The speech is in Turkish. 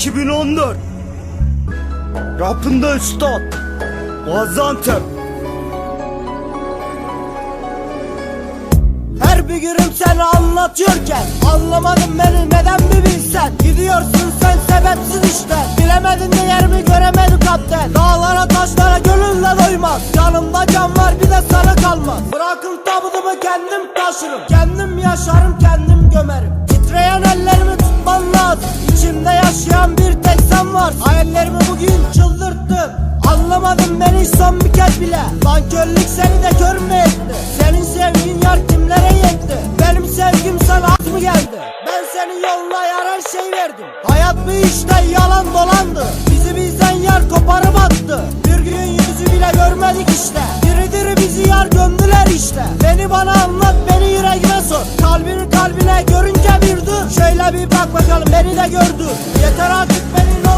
2014 Rapında üstad Gaziantep Her bir günüm seni anlatıyorken Anlamadın beni neden mi bilsen? Gidiyorsun sen sebepsiz işte Bilemedin değerimi göremedin kapten Dağlara taşlara gönülle doymaz Yanımda can var bir de sana kalmaz. Bırakın tabutumu kendim taşırım. Kendim yaşarım kendim gömerim Hayallerimi bugün çıldırttın. Anlamadın beni son bir kez bile. Nankörlük seni de kör mü etti? Senin sevgin yar kimlere yetti? Benim sevgim sana az mı geldi? Ben seni yolla yar her şey verdim. Hayat bu işte yalan dolandı. Bizi bizden yar koparıp attı. Bir gün yüzü bile görmedik işte. Diri diri bizi yar gömdüler işte. Beni bana anlat beni yüreğime sor. Kalbini kalbine görünce bir dur. Şöyle bir bak bakalım beni de gördü. Yeter artık beni